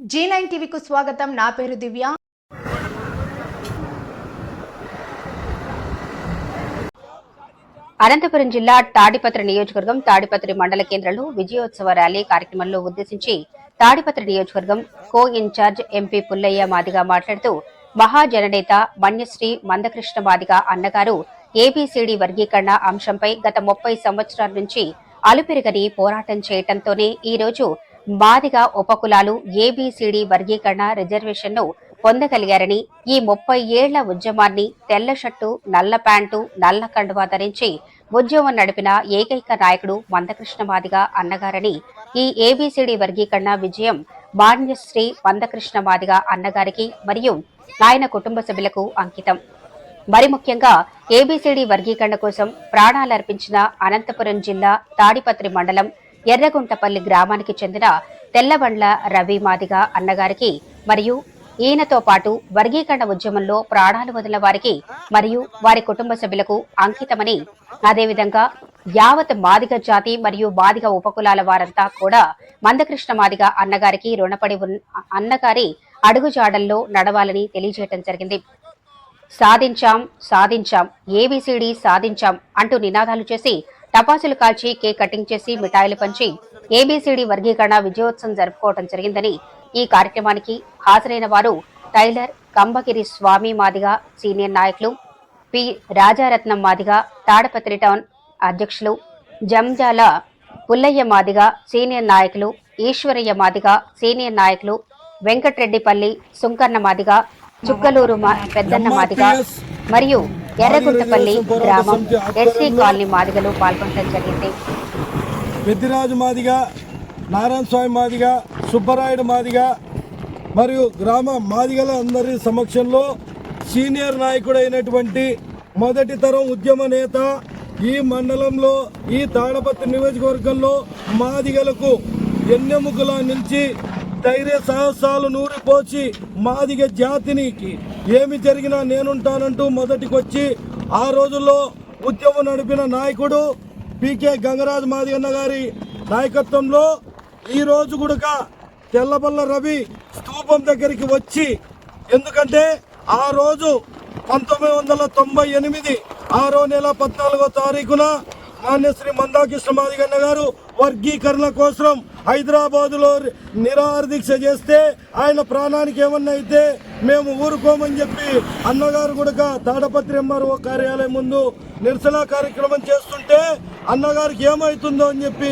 G nine టీవీకు స్వాగతం. నా పేరు దివ్య. అనంతపురం జిల్లా తాడిపత్రి నియోజకవర్గం తాడిపత్రి మండల కేంద్రంలో విజయోత్సవ ర్యాలీ కార్యక్రమంలో ఉద్దేశించి తాడిపత్రి నియోజకవర్గం co incharge MP Pullaiah Madiga మాట్లాడుతూ మహాజననేత మన్యశ్రీ మందకృష్ణ మాదిగ అన్నగారు ఏబీసీడీ వర్గీకరణ అంశంపై గత ముప్పై సంవత్సరాల నుంచి అలుపెరగని పోరాటం చేయటంతోనే ఈ రోజు మాదిగ ఉపకులాలు ఏబిసిడి వర్గీకరణ రిజర్వేషన్ను పొందగలిగారని ఈ ముప్పై ఏళ్ళ ఉద్యమాన్ని తెల్ల షర్టు నల్ల ప్యాంటు నల్ల కండువా ధరించి ఉద్యమం నడిపిన ఏకైక నాయకుడు మందకృష్ణ మాదిగ అన్నగారని ఈ ఏబిసిడి వర్గీకరణ విజయం బాణ్యశ్రీ మందకృష్ణ మాదిగ అన్నగారికి మరియు ఆయన కుటుంబ సభ్యులకు అంకితం. మరి ముఖ్యంగా ఏబిసిడి వర్గీకరణ కోసం ప్రాణాలర్పించిన అనంతపురం జిల్లా తాడిపత్రి మండలం ఎర్రగుంటపల్లి గ్రామానికి చెందిన తెల్లబండ్ల రవి మాదిగ అన్నగారికి మరియు ఈయనతో పాటు వర్గీకరణ ఉద్యమంలో ప్రాణాలు వదిలిన వారికి మరియు వారి కుటుంబ సభ్యులకు అంకితమని అదేవిధంగా యావత్ మాదిగ జాతి మరియు మాదిగ ఉపకులాల వారంతా కూడా మందకృష్ణ మాదిగ అన్నగారికి రుణపడి ఉన్న అన్నగారి అడుగుజాడల్లో నడవాలని తెలియజేయడం జరిగింది. సాధించాం సాధించాం ఏబిసిడి సాధించాం అంటూ నినాదాలు చేసి టపాసులు కాల్చి కేక్ కటింగ్ చేసి మిఠాయిలు పంచి ఏబిసిడి వర్గీకరణ విజయోత్సవం జరుపుకోవడం జరిగిందని ఈ కార్యక్రమానికి హాజరైన వారు టైలర్ కంబగిరి స్వామి మాదిగ సీనియర్ నాయకులు పి రాజారత్నం మాదిగ తాడపత్రి టౌన్ అధ్యక్షులు జంజాల పుల్లయ్య మాదిగ సీనియర్ నాయకులు ఈశ్వరయ్య మాదిగ సీనియర్ నాయకులు వెంకట్రెడ్డిపల్లి సుంకన్న మాదిగ చుక్కలూరు పెద్దన్న మాదిగ మరియు ఎర్రగుంటపల్లి గ్రామం ఎస్సీ కాలనీ మాదిగలు పాల్గొనడం జరిగింది. పెద్దిరాజు మాదిగా నారాయణ స్వామి మాదిగా సుబ్బరాయుడు మాదిగా మరియు గ్రామ మాదిగల అందరి సమక్షంలో సీనియర్ నాయకుడైనటువంటి మొదటి తరం ఉద్యమ నేత ఈ మండలంలో ఈ తాడపత్రి నియోజకవర్గంలో మాదిగలకు ఎన్నెముకలా నిలిచి ధైర్య సాహసాలు నూరిపోచి మాదిగ జాతినికి ఏమి జరిగినా నేనుంటానంటూ మొదటికొచ్చి ఆ రోజుల్లో ఉద్యమం నడిపిన నాయకుడు పీకే గంగరాజు మాదిగన్న గారి నాయకత్వంలో ఈ రోజు కూడా తెల్లబల్ల రవి స్థూపం దగ్గరికి వచ్చి ఎందుకంటే ఆ రోజు పంతొమ్మిది వందల తొంభై ఎనిమిది ఆరో నెల పద్నాలుగో తారీఖున మాన్యశ్రీ మందాకృష్ణ మాదిగన్న గారు వర్గీకరణ కోసం హైదరాబాద్లో నిరాహార చేస్తే ఆయన ప్రాణానికి ఏమన్నా అయితే మేము ఊరుకోమని చెప్పి అన్నగారు కూడా తాడపత్రి ఎంఆర్ఓ కార్యాలయం ముందు నిరసన కార్యక్రమం చేస్తుంటే అన్నగారికి ఏమవుతుందో అని చెప్పి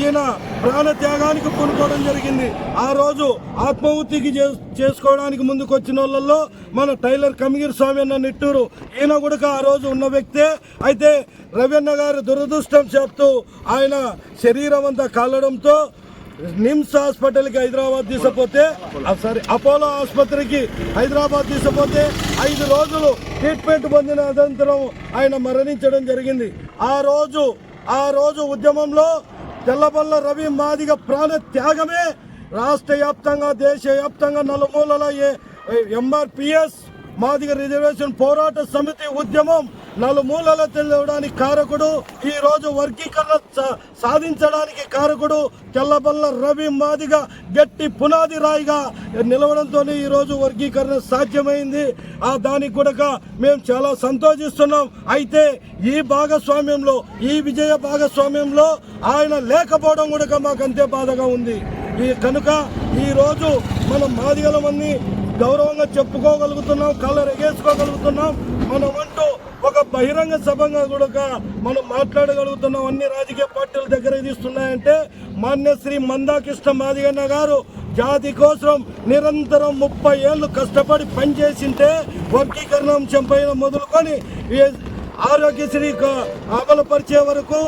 ఈయన ప్రాణ త్యాగానికి పూనుకోవడం జరిగింది. ఆ రోజు ఆత్మహుతికి చే- చేసుకోవడానికి ముందుకు వచ్చిన వాళ్ళల్లో మన టైలర్ కమిగిరి స్వామి అన్న నిట్టూరు ఈయన కూడా ఆ రోజు ఉన్న వ్యక్తే. అయితే రవ్యన్న గారు దురదృష్టం చెప్తూ ఆయన శరీరం అంతా కాలడంతో నిమ్స్ హాస్పిటల్కి హైదరాబాద్ తీసుకుపోతే సారీ అపోలో ఆసుపత్రికి హైదరాబాద్ తీసుకుపోతే ఐదు రోజులు ట్రీట్మెంట్ పొందిన అనంతరం ఆయన మరణించడం జరిగింది. ఆ రోజు ఆ రోజు ఉద్యమంలో తెల్లబల్ల రవి మాదిగ ప్రాణ త్యాగమే రాష్ట్ర వ్యాప్తంగా దేశవ్యాప్తంగా నలుమూలల ఎంఆర్పిఎస్ మాదిగ రిజర్వేషన్ పోరాట సమితి ఉద్యమం నలుమూలల తెలియడానికి కారకుడు ఈ రోజు వర్గీకరణ సా- సాధించడానికి కారకుడు తెల్లబల్ల రవి మాదిగ గట్టి పునాది రాయిగా నిలవడంతో ఈ రోజు వర్గీకరణ సాధ్యమైంది. ఆ దానికి కూడా మేము చాలా సంతోషిస్తున్నాం. అయితే ఈ భాగస్వామ్యంలో ఈ విజయ భాగస్వామ్యంలో ఆయన లేకపోవడం కూడా మాకు అంతే బాధగా ఉంది. ఈ కనుక ఈరోజు మనం మనం మాదిగలమని గౌరవంగా చెప్పుకోగలుగుతున్నాం కలర్ ఎగేసుకోగలుగుతున్నాం. మనం అంటూ ఒక బహిరంగ సభంగా కూడా మనం మాట్లాడగలుగుతున్నాం. అన్ని రాజకీయ పార్టీల దగ్గర తీస్తున్నాయంటే మాన్యశ్రీ మందాకృష్ణ మాదిగన్న గారు జాతి కోసం నిరంతరం ముప్పై ఏళ్ళు కష్టపడి పనిచేసింటే వర్గీకరణ అంశం పైన మొదలుకొని ఆరోగ్యశ్రీ అమలుపరిచే వరకు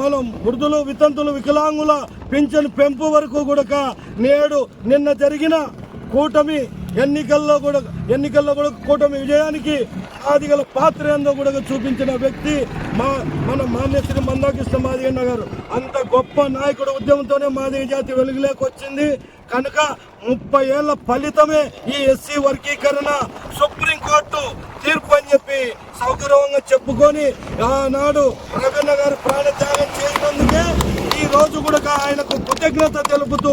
మనం వృద్ధులు వితంతులు వికలాంగుల పింఛను పెంపు వరకు కూడా నేడు నిన్న జరిగిన కూటమి ఎన్నికల్లో కూడా ఎన్నికల్లో కూడా కూటమి విజయానికి ఆదిగల పాత్ర ఏందో కూడా చూపించిన వ్యక్తి మా మన మాన్యశ్రీ మందాకృష్ణ మాదిగన్న గారు. అంత గొప్ప నాయకుడు ఉద్యమంతోనే మాదిగ జాతి వెలుగులోకి వచ్చింది. కనుక ముప్పై ఏళ్ళ ఫలితమే ఈ ఎస్సీ వర్గీకరణ సుప్రీంకోర్టు తీర్పు అని చెప్పి సౌకర్యంగా చెప్పుకొని ఆనాడు రవీణ గారు ప్రాణత్యాగం చేసినందుకే రోజు కూడా ఆయనకు కృతజ్ఞత తెలుపుతూ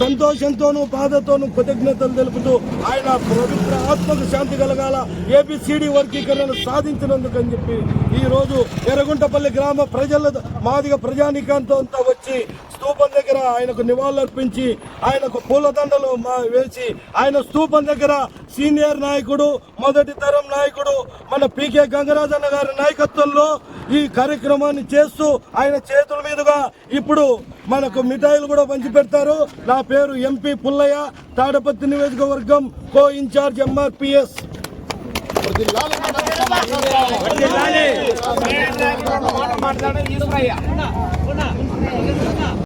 సంతోషంతోనూ బాధతోనూ కృతజ్ఞతలు తెలుపుతూ ఆయన పవిత్ర ఆత్మకు శాంతి కలగాల. ఏబిసిడి వర్గీకరణ సాధించినందుకు అని చెప్పి ఈరోజు ఎరగుంటపల్లి ఎర్రగుంటపల్లి గ్రామ ప్రజల మాదిగ ప్రజానికాంతం అంతా వచ్చి స్తూపం దగ్గర ఆయనకు నివాళులర్పించి ఆయనకు పూలదండలు వేసి ఆయన స్తూపం దగ్గర సీనియర్ నాయకుడు మొదటి తరం నాయకుడు మన పీకే గంగరాజన్న గారి నాయకత్వంలో ఈ కార్యక్రమాన్ని చేస్తూ ఆయన చేతుల మీదుగా ఇప్పుడు మనకు మిఠాయిలు కూడా పంచి పెడతారు నా పేరు ఎంపీ పుల్లయ్య తాడపత్రి నియోజకవర్గం కో ఇన్ఛార్జ్ ఎంఆర్పిఎస్. మాట్లాడాలి